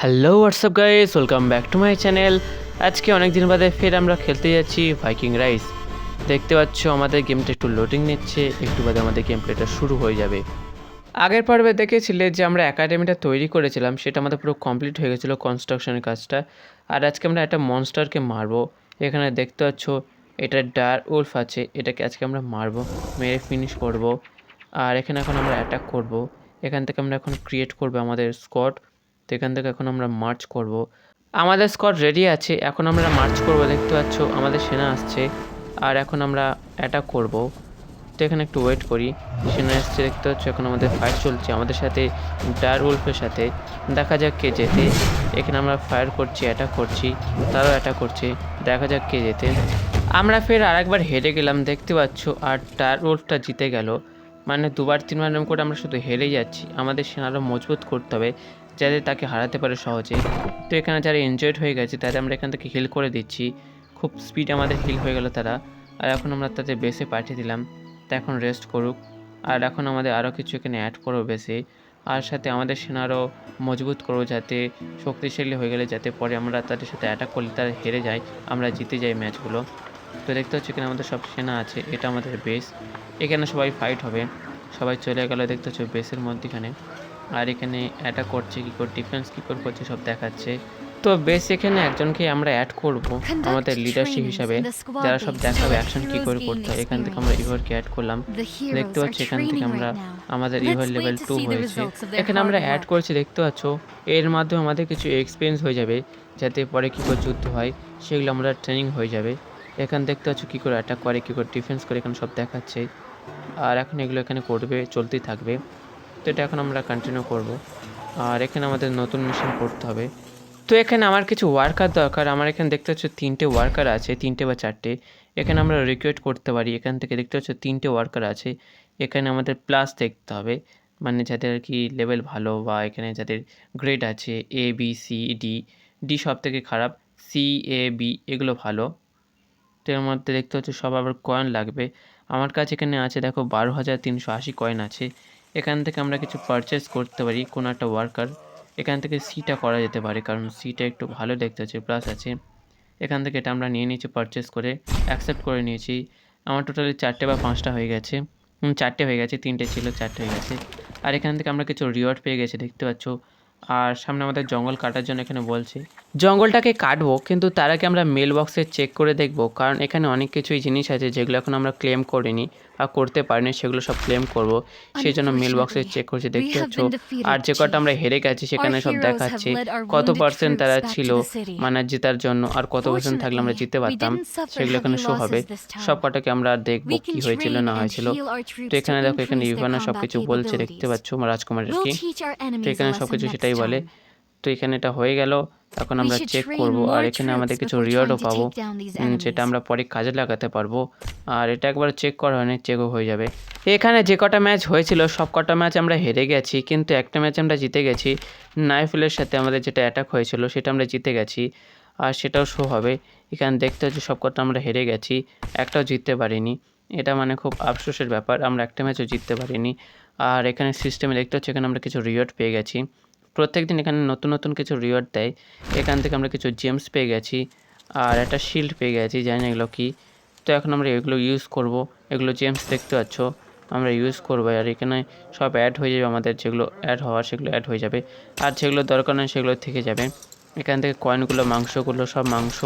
Hello WhatsApp guys welcome back to my channel আজকে অনেক দিন বাদে ফের আমরা খেলতে যাচ্ছি ভাইকিং রাইস দেখতে পাচ্ছ, আমাদের গেমটা একটু লোডিং নিচ্ছে, একটু বাদে আমাদের গেম প্লেটা শুরু হয়ে যাবে। আগের পর্বে দেখেছিলে যে আমরা একাডেমিটা তৈরি করেছিলাম, সেটা আমাদের পুরো কমপ্লিট হয়ে গেছিল কনস্ট্রাকশনের কাজটা। আর আজকে আমরা একটা মনস্টারকে মারবো। এখানে দেখতে পাচ্ছ, এটা ডার উলফ আছে, এটাকে আজকে আমরা মারবো, মেরে ফিনিশ করব। আর এখানে এখন আমরা অ্যাটাক করব। এখান থেকে আমরা এখন ক্রিয়েট করব আমাদের স্কট তো এখান থেকে এখন আমরা মার্চ করব। আমাদের স্কট রেডি আছে, এখন আমরা মার্চ করব, দেখতে পাচ্ছ আমাদের সেনা আসছে, আর এখন আমরা অ্যাটাক করব। তো এখানে একটু ওয়েট করি, সেনা এসছে, দেখতে পাচ্ছ এখন আমাদের ফায়ার চলছে, আমাদের সাথে ডার উলফের সাথে। দেখা যাক কে যেতে, এখানে আমরা ফায়ার করছি অ্যাটাক করছি, তারাও অ্যাটাক করছে, দেখা যাক কে যেতে। আমরা ফের আরেকবার হেরে গেলাম, দেখতে পাচ্ছ, আর ডার উলফটা জিতে গেল। মানে দুবার তিনবার এরকম করে আমরা শুধু হেরে যাচ্ছি, আমাদের সেনারও মজবুত করতে হবে। যাতে তাকে হারাতে পারে সহজে তো এখানে যারা এনজয়েড হয়ে গেছে, তাদের আমরা এখান থেকে হিল করে দিচ্ছি। খুব স্পিড আমাদের হিল হয়ে গেল তারা। আর এখন আমরা তাদের বেসে পাঠিয়ে দিলাম। তা এখন রেস্ট করুক। আর এখন আমাদের আরও কিছু এখানে অ্যাড করো বেসে আর সাথে আমাদের সেনারও মজবুত করব যাতে শক্তিশালী হয়ে গেলে, যাতে পরে আমরা তাদের সাথে অ্যাটাক করলে তারা হেরে যায়, আমরা জিতে যাই ম্যাচগুলো তো দেখতে হচ্ছে এখানে আমাদের সব সেনা আছে, এটা আমাদের বেস এখানে সবাই ফাইট হবে। সবাই চলে গেল দেখতে হচ্ছে বেসের মধ্যেখানে। আর এখানে অ্যাটাক করছে কী করে ডিফেন্স কী করে করছে সব দেখাচ্ছে। তো বেস এখানে একজনকে আমরা অ্যাড করব আমাদের লিডারশিপ হিসাবে। যারা সব দেখাবে অ্যাকশন কী করে করতে হয় এখান থেকে আমরা ইভারকে অ্যাড করলাম। দেখতে পাচ্ছি এখান থেকে আমরা আমাদের ইভার লেভেল টু হয়েছে। এখানে আমরা অ্যাড করেছি দেখতে পাচ্ছ এর মাধ্যমে আমাদের কিছু এক্সপিরিয়েন্স হয়ে যাবে যাতে পরে কী করে যুদ্ধ হয় সেগুলো আমরা ট্রেনিং হয়ে যাবে। এখানে দেখতে পাচ্ছ কী করে অ্যাটাক করে কী করে ডিফেন্স করে এখানে সব দেখাচ্ছে। আর এখন এগুলো এখানে করবে চলতেই থাকবে। তো এটা এখন আমরা কন্টিনিউ করব। আর এখানে আমাদের নতুন মিশন করতে হবে। তো এখানে আমার কিছু ওয়ার্কার দরকার। আমার এখানে দেখতে পাচ্ছ তিনটে ওয়ার্কার আছে, তিনটে বা চারটে। এখানে আমরা রিক্রুট করতে পারি। এখান থেকে দেখতে পাচ্ছ তিনটে ওয়ার্কার আছে। এখানে আমাদের প্লাস দেখতে হবে। মানে যাদের আর কি লেভেল ভালো বা এখানে যাদের গ্রেড আছে A B C D D সব থেকে খারাপ সি এ বি এগুলো ভালো। তো এর মধ্যে দেখতে হচ্ছে সব আবার কয়েন লাগবে। আমার কাছে এখানে আছে, দেখো, বারো হাজার তিনশো আশি কয়েন আছে। এখান থেকে আমরা কিছু পারচেস করতে পারি, কোনো একটা ওয়ার্কার এখান থেকে সিটা করা যেতে পারে, কারণ সিটা একটু ভালো দেখতে হচ্ছে প্লাস আছে। এখান থেকে এটা আমরা নিয়ে নিয়েছি পারচেস করে অ্যাকসেপ্ট করে নিয়েছি। আমার টোটালি চারটে বা পাঁচটা হয়ে গেছে। চারটে হয়ে গেছে, তিনটে ছিল, চারটে হয়ে গেছে। আর এখান থেকে আমরা কিছু রিওয়ার্ড পেয়ে গেছি, দেখতে পাচ্ছ। আর সামনে আমাদের জঙ্গল কাটার জন্য এখানে বলছে। জঙ্গলটাকে কাটবো কিন্তু তার আগে আমরা মেল বক্সে চেক করে দেখব কারণ এখানে অনেক কিছুই জিনিস আছে যেগুলো এখন আমরা ক্লেম করিনি আর করতে পারিনি সেগুলো সব ক্লেম করব। সেই জন্য মেল বক্সে চেক করছি দেখতে পাচ্ছ? আর যে কটা আমরা হেরে গেছি সেখানে সব দেখাচ্ছে কত পার্সেন্ট তারা ছিল মানে জেতার জন্য আর কত পার্সেন্ট থাকলে আমরা জিততে পারতাম সেগুলো এখানে শো হবে। সব কটাকে আমরা দেখব কি হয়েছিল না হয়েছিল। তো এখানে দেখো এখানে ইভানা সব কিছু বলছে দেখতে পাচ্ছ রাজকুমারের কি? তো এখানে সব কিছু সেটাই বলে। তো এখানে এটা হয়ে গেল। এখন আমরা চেক করব। আর এখানে আমাদের কিছু রিওয়ার্ডও পাবো। যেটা আমরা পরে কাজে লাগাতে পারব। আর এটা একবার চেক করা হয়নি চেকও হয়ে যাবে। এখানে যে কটা ম্যাচ হয়েছিল সব কটা ম্যাচ আমরা হেরে গেছি কিন্তু একটা ম্যাচ আমরা জিতে গেছি। নাইফুলের সাথে আমাদের যেটা অ্যাটাক হয়েছিল সেটা আমরা জিতে গেছি। আর সেটাও শো হবে। এখানে দেখতে হচ্ছে সব কটা আমরা হেরে গেছি একটাও জিততে পারিনি। এটা মানে খুব আফসোসের ব্যাপার আমরা একটা ম্যাচও জিততে পারিনি। আর এখানে সিস্টেমে দেখতে হচ্ছে এখানে আমরা কিছু রিওয়ার্ড পেয়ে গেছি। প্রত্যেক দিন এখানে নতুন নতুন কিছু রিওয়ার্ড দেয়। এখান থেকে আমরা কিছু জেমস পেয়ে গেছি আর একটা শিল্ড পেয়ে গেছি, জানি না এগুলো কী। তো এখন আমরা এগুলো ইউজ করব। এগুলো জেমস দেখতে পাচ্ছ, আমরা ইউজ করব। আর এখানে সব অ্যাড হয়ে যাবে আমাদের, যেগুলো অ্যাড হওয়ার সেগুলো অ্যাড হয়ে যাবে। আর যেগুলো দরকার নয় সেগুলো থেকে যাবে। এখান থেকে কয়েনগুলো মাংসগুলো, সব মাংস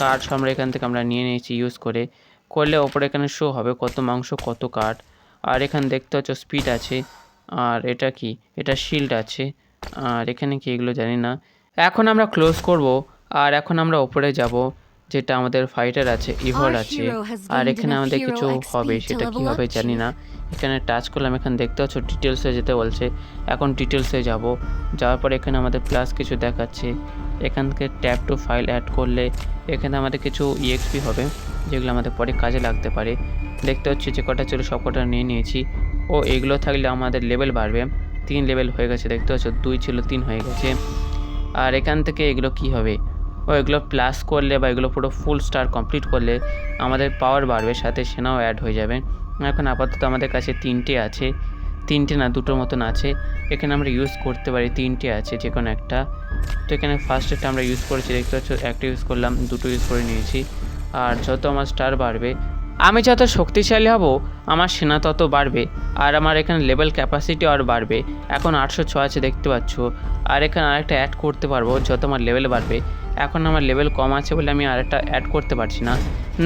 কাঠ সব আমরা এখান থেকে আমরা নিয়ে নিয়েছি ইউজ করে। করলে ওপরে এখানে শো হবে কত মাংস, কত কাঠ আর এখানে দেখতে পাচ্ছ স্পিড আছে। আর এটা কি? এটা শিল্ড আছে। আর এখানে কি এগুলো জানি না। এখন আমরা ক্লোজ করব আর এখন আমরা ওপরে যাব যেটা আমাদের ফাইটার আছে ইভল আছে। আর এখানে আমাদের কিছু হবে সেটা কি হবে জানি না। এখানে টাচ করলাম এখানে দেখতে পাচ্ছ ডিটেলসে যেতে বলছে। এখন ডিটেলসে যাব। যাওয়ার পর এখানে আমাদের প্লাস কিছু দেখাচ্ছে। এখান থেকে ট্যাপ টু ফাইল অ্যাড করলে এখানে আমাদের কিছু ইএক্সপি হবে যেগুলো আমাদের পরে কাজে লাগতে পারে। দেখতে হচ্ছে যে কটা ছিল সব কটা নিয়ে নিয়েছি। ও এগুলো থাকলে আমাদের লেভেল বাড়বে। তিন লেভেল হয়ে গেছে, দেখতে পাচ্ছ? দুই ছিল, তিন হয়ে গেছে। আর এখান থেকে এগুলো কি হবে? ও, এগুলো প্লাস করলে বা এগুলো পুরো ফুল স্টার কমপ্লিট করলে আমাদের পাওয়ার বাড়বে, সাথে সেনাও অ্যাড হয়ে যাবে। এখন আপাতত আমাদের কাছে তিনটে আছে। তিনটে না, দুটোর মতন আছে। এখানে আমরা ইউজ করতে পারি, তিনটে আছে যে কোনো একটা। তো এখানে ফার্স্ট একটা আমরা ইউজ করেছি, দেখতে পাচ্ছ? একটা ইউজ করলাম, দুটো ইউজ করে নিয়েছি। আর যত আমার স্টার বাড়বে আমি যত শক্তিশালী হব, আমার সেনা তত বাড়বে, আর আমার এখানে লেভেল ক্যাপাসিটি আর বাড়বে। এখন আটশো ছ আছে, দেখতে পাচ্ছ। আর এখানে আরেকটা অ্যাড করতে পারব, যত আমার লেভেল বাড়বে। এখন আমার লেভেল কম আছে বলে আমি আরেকটা অ্যাড করতে পারছি না।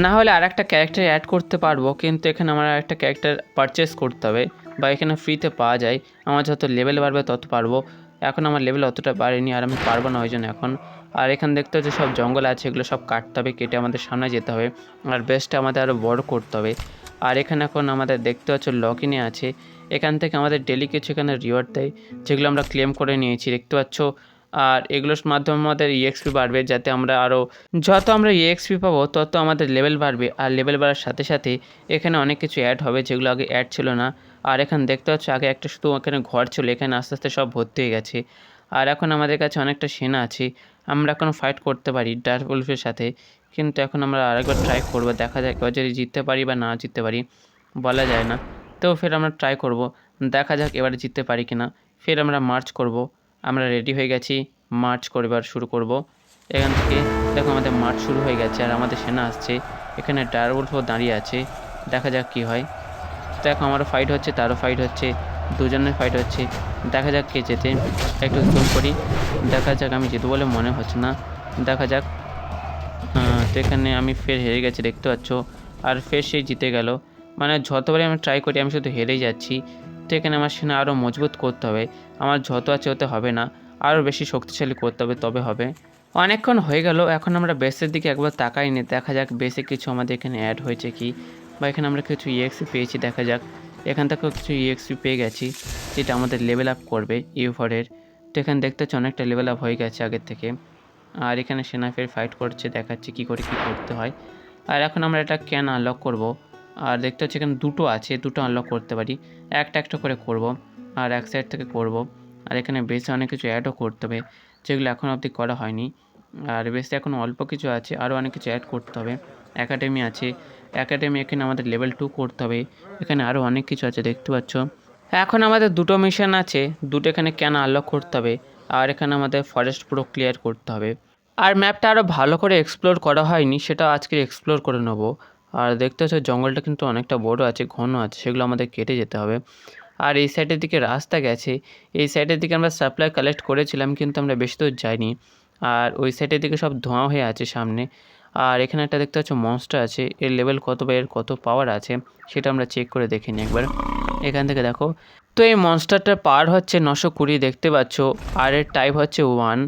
না হলে আরেকটা ক্যারেক্টার অ্যাড করতে পারব, কিন্তু এখানে আমার একটা ক্যারেক্টার পারচেস করতে হবে, বা এখানে ফ্রিতে পাওয়া যায়। আমার যত লেভেল বাড়বে, তত পারব। এখন আমার লেভেল অতটা বাড়েনি আর আমি পারব না ওই জন্য এখন। আর এখানে দেখতে হচ্ছে সব জঙ্গল আছে, এগুলো সব কাটতে হবে, কেটে আমাদের সামনে যেতে হবে। আর বেসটা আমাদের আরও বড় করতে হবে। আর এখানে এখন আমাদের দেখতে হচ্ছে লকিনে আছে। এখান থেকে আমাদের ডেলি কিছু এখানে রিওয়ার্ড দেয়, যেগুলো আমরা ক্লেম করে নিয়েছি, দেখতে পাচ্ছ। আর এগুলোর মাধ্যমে আমাদের ইএক্সপি বাড়বে, যাতে আমরা আরও যত আমরা ইএক্সপি পাবো, তত আমাদের লেভেল বাড়বে। আর লেভেল বাড়ার সাথে সাথে এখানে অনেক কিছু অ্যাড হবে, যেগুলো আগে অ্যাড ছিল না। আর এখানে দেখতে পাচ্ছ, আগে একটা শুধু এখানে ঘর ছিল, এখানে আস্তে আস্তে সব ভর্তি হয়ে গেছে। আর এখন আমাদের কাছে অনেকটা সেনা আছে, আমরা এখন ফাইট করতে পারি ডার্ক উলফের সাথে। কিন্তু এখন আমরা আরেকবার ট্রাই করব, দেখা যাক এবার যদি জিততে পারি বা না জিততে পারি, বলা যায় না। তো ফের আমরা ট্রাই করব, দেখা যাক এবারে জিততে পারি কি না ফের আমরা মার্চ করব, আমরা রেডি হয়ে গেছি মার্চ করবার শুরু করব। এখান থেকে দেখো আমাদের মার্চ শুরু হয়ে গেছে, আর আমাদের সেনা আসছে। এখানে ডারউলফও দাঁড়িয়ে আছে, দেখা যাক কি হয়। দেখো আমারও ফাইট হচ্ছে, তারও ফাইট হচ্ছে, দুজনের ফাইট হচ্ছে। দেখা যাক কে যেতে একটু জুম করি। দেখা যাক আমি যেতে বলে মনে হচ্ছে না। দেখা যাক। তো এখানে আমি ফের হেরে গেছি, দেখতে পাচ্ছ। আর ফের সেই জিতে গেল। মানে যতবারই আমি ট্রাই করি, আমি শুধু হেরেই যাচ্ছি। তো এখানে আমার সেনা আরও মজবুত করতে হবে। আমার যত আছে ওতে হবে না। আরও বেশি শক্তিশালী করতে হবে, তবে হবে। অনেকক্ষণ হয়ে গেল। এখন আমরা বেসের দিকে একবার তাকাইনি দেখা যাক বেসে কিছু আমাদের এখানে অ্যাড হয়েছে কি। বা এখানে আমরা কিছু ইএক্সি পেয়েছি, দেখা যাক। এখান থেকেও কিছু ইএক্সি পেয়ে গেছি, যেটা আমাদের লেভেল আপ করবে ইউফরের তো এখানে দেখতে হচ্ছে অনেকটা লেভেল আপ হয়ে গেছে আগের থেকে। আর এখানে সেনা ফের ফাইট করছে, দেখাচ্ছে কি করে কি করতে হয়। আর এখন আমরা এটা ক্যান আনলক করব? আর দেখতে হচ্ছে এখানে দুটো আছে, দুটো আনলক করতে পারি। একটা একটা করে করব, আর এক সাইড থেকে করব। আর এখানে বেশি অনেক কিছু অ্যাডও করতে হবে, যেগুলো এখন অবধি করা হয়নি। আর বেশি এখন অল্প কিছু আছে, আরও অনেক কিছু অ্যাড করতে হবে। একাডেমি আছে। একাডেমি এখানে আমাদের লেভেল টু করতে হবে। এখানে আরও অনেক কিছু আছে, দেখতে পাচ্ছ। এখন আমাদের দুটো মিশন আছে। দুটো এখানে কেন আনলক করতে হবে আর এখানে আমাদের ফরেস্ট পুরো ক্লিয়ার করতে হবে। আর ম্যাপটা আরও ভালো করে এক্সপ্লোর করা হয়নি, সেটা আজকে এক্সপ্লোর করে নেব। আর দেখতে হচ্ছে জঙ্গলটা কিন্তু অনেকটা বড় আছে, ঘন আছে, সেগুলো আমাদের কেটে যেতে হবে। আর এই সাইডের দিকে রাস্তা গেছে। এই সাইডের দিকে আমরা সাপ্লাই কালেক্ট করেছিলাম, কিন্তু আমরা বেশি দূর যাইনি। আর ওই সাইডের দিকে সব ধোঁয়া হয়ে আছে সামনে। আর এখানে একটা দেখতে পাচ্ছ মনস্টার আছে। এর লেভেল কত বা এর কত পাওয়ার আছে, সেটা আমরা চেক করে দেখে নিই একবার। এখান থেকে দেখো। তো এই মনস্টারটার পাওয়ার হচ্ছে নশো কুড়ি, দেখতে পাচ্ছ। আর এর টাইপ হচ্ছে ওয়ান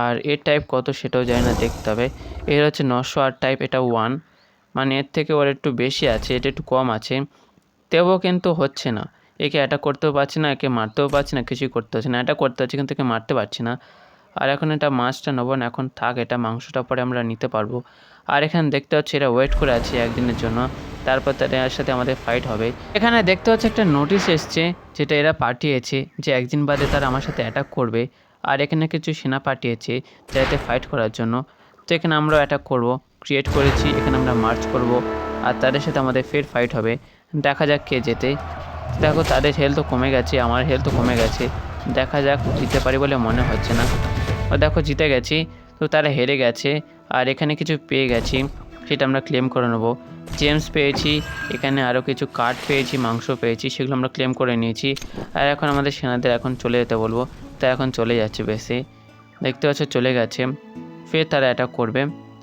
আর এর টাইপ কত সেটাও জানি না, দেখতে হবে। এর হচ্ছে নশো আর টাইপ এটা ওয়ান মানে এর থেকে ওর একটু বেশি আছে, এটা একটু কম আছে। তবুও কিন্তু হচ্ছে না। একে অ্যাটাক করতেও পারছি না, একে মারতেও পারছি না, কিছুই করতে হচ্ছে না। অ্যাটাক করতে হচ্ছে কিন্তু একে মারতে পারছি না। আর এখন এটা মাছটা নেব না, এখন থাক, এটা মাংসটা পরে আমরা নিতে পারব। আর এখানে দেখতে হচ্ছে এরা ওয়েট করে আছে একদিনের জন্য, তারপর তাদের সাথে আমাদের ফাইট হবে। এখানে দেখতে হচ্ছে একটা নোটিশ এসছে, যেটা এরা পাঠিয়েছে যে একদিন বাদে তারা আমার সাথে অ্যাটাক করবে, আর এখানে কিছু সেনা পাঠিয়েছে যাতে ফাইট করার জন্য। তো এখানে আমরা অ্যাটাক করব ক্রিয়েট করেছি, এখানে আমরা মার্চ করব, আর তাদের সাথে আমাদের ফের ফাইট হবে। দেখা যাক কে যেতে দেখো তাদের হেলথও কমে গেছে, আমার হেলথও কমে গেছে। দেখা যাক জিততে পারি বলে মনে হচ্ছে না। ও দেখো জিতে গেছি, তো তারা হেরে গেছে, আর এখানে কিছু পেয়ে গেছি, সেটা আমরা ক্লেম করে নেব। জেমস পেয়েছি, এখানে আরও কিছু কাঠ পেয়েছি, মাংস পেয়েছি, সেগুলো আমরা ক্লেম করে নিয়েছি। আর এখন আমাদের সেনাদের এখন চলে যেতে বলব, তা এখন চলে যাচ্ছে বেশি দেখতে পাচ্ছ চলে গেছে, ফের তারা অ্যাটাক করবে,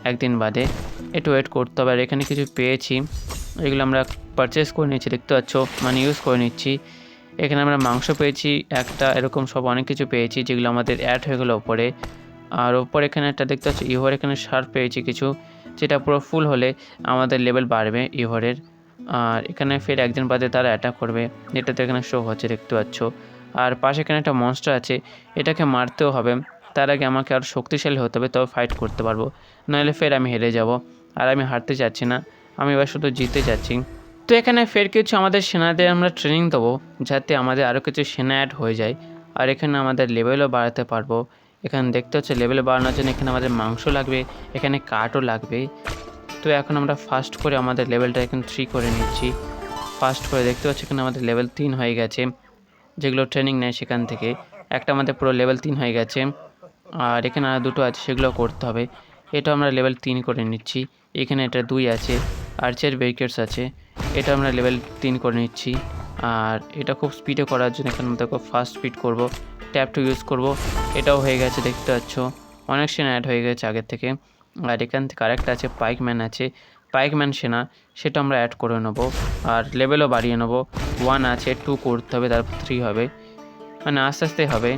একদিন বাদে। একটু ওয়েট করতে হবে, আর এখানে কিছু পেয়েছি, এগুলো আমরা পারচেস করে নিয়েছি, দেখতে পাচ্ছ মানে ইউজ করে নিচ্ছি। এখানে আমরা মাংস পেয়েছি, একটা, এরকম সব অনেক কিছু পেয়েছি, যেগুলো আমাদের অ্যাড হয়ে গেলো ওপরে আর ওপর এখানে একটা দেখতে পাচ্ছি, ইহোর এখানে সার পেয়েছি কিছু, যেটা পুরো ফুল হলে আমাদের লেভেল বাড়বে ইহোরের। আর এখানে ফের একদিন বাদে তারা অ্যাটাক করবে, যেটাতে এখানে শো হচ্ছে, দেখতে পাচ্ছ। আর পাশে এখানে একটা মনস্টার আছে, এটাকে মারতেও হবে, তার আগে আমাকে আরও শক্তিশালী হতে হবে তবে ফাইট করতে পারব। নাহলে ফের আমি হেরে যাব, আর আমি হারতে চাচ্ছি না, আমি এবার শুধু জিততে চাচ্ছি তো এখানে ফের কিছু আমাদের সেনাদের আমরা ট্রেনিং দেবো, যাতে আমাদের আরও কিছু সেনা অ্যাড হয়ে যায়। আর এখানে আমাদের লেভেলও বাড়াতে পারব। এখানে দেখতে হচ্ছে লেভেল বাড়ানোর জন্য এখানে আমাদের মাংস লাগবে, এখানে কাঠও লাগবে। তো এখন আমরা ফাস্ট করে আমাদের লেভেলটা এখন থ্রি করে নিচ্ছি। ফাস্ট করে দেখতে পাচ্ছি এখানে আমাদের লেভেল তিন হয়ে গেছে, যেগুলো ট্রেনিং নেয় সেখান থেকে। একটা আমাদের পুরো লেভেল তিন হয়ে গেছে, আর এখানে আর দুটো আছে, সেগুলো করতে হবে। এটা আমরা লেভেল তিন করে নিচ্ছি। এখানে এটা দুই আছে। আর্চের ব্যারিকেডস আছে। এটা আমরা লেভেল তিন করে নিচ্ছি। আর এটা খুব স্পিডে করার জন্য এখানে খুব ফাস্ট স্পিড করব। ট্যাপ টু ইউজ করব। এটাও হয়ে গেছে, দেখতে পাচ্ছ। অনেক সেনা অ্যাড হয়ে গেছে আগের থেকে। আর এখান থেকে আরেকটা আছে পাইকম্যান আছে। পাইকম্যান সেনা, সেটা আমরা অ্যাড করে নেব। আর লেভেলও বাড়িয়ে নেব। ওয়ান আছে টু করতে হবে, তারপর থ্রি হবে। মানে আস্তে আস্তে হবে।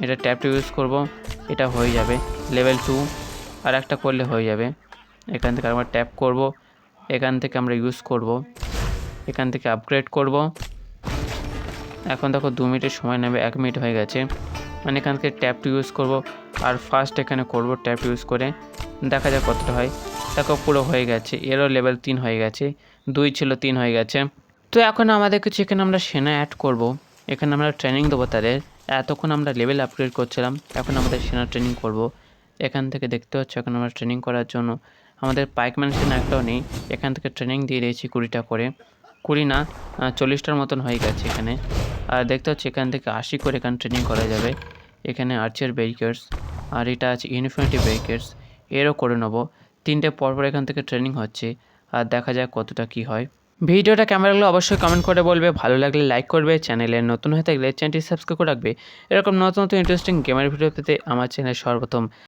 এটা ট্যাপ টু ইউজ করব। এটা হয়ে যাবে। লেভেল টু আর একটা করলে হয়ে যাবে। এখান থেকে আমরা ট্যাপ করব। এখান থেকে আমরা ইউজ করব। এখান থেকে আপগ্রেড করব। এখন দেখো দু মিনিটের সময় নেবে, এক মিনিট হয়ে গেছে। মানে এখান থেকে ট্যাপ টু ইউজ করব। আর ফার্স্ট এখানে করব ট্যাপ ইউজ করে। দেখা যাক কতটা হয়। দেখো পুরো হয়ে গেছে। এরও লেভেল তিন হয়ে গেছে। দুই ছিল, তিন হয়ে গেছে। তো এখন আমাদের কিছু এখানে আমরা সেনা অ্যাড করব। এখানে আমরা ট্রেনিং দেবো তাদের। এতক্ষণ আমরা লেভেল আপগ্রেড করছিলাম। এখন আমাদের সেনা ট্রেনিং করব। এখান থেকে দেখতে হচ্ছে এখন আমরা ট্রেনিং করার জন্য আমাদের পাইকম্যান সেনা একটাও নেই। এখান থেকে ট্রেনিং দিয়ে দিয়েছি কুড়িটা করে। কুড়ি না চল্লিশটার মতন হয়ে গেছে এখানে। আর দেখতে হচ্ছে এখান থেকে আশি করে এখানে ট্রেনিং করা যাবে। এখানে আর্চের ব্যারিকেডস আর এটা আছে ইনফিনিটি ব্যারিকেডস এরও করে নেব। তিনটে পরপর এখান থেকে ট্রেনিং হচ্ছে, আর দেখা যাক কতটা কি হয়। ভিডিওটা কেমন লাগল অবশ্যই কমেন্ট করে বলবে। ভালো লাগলে লাইক করবে চ্যানেলে নতুন হয়ে থাকলে চ্যানেলটি সাবস্ক্রাইব করে রাখবে। এরকম নতুন নতুন ইন্টারেস্টিং গেমের ভিডিও পেতে আমার চ্যানেল সর্বপ্রথম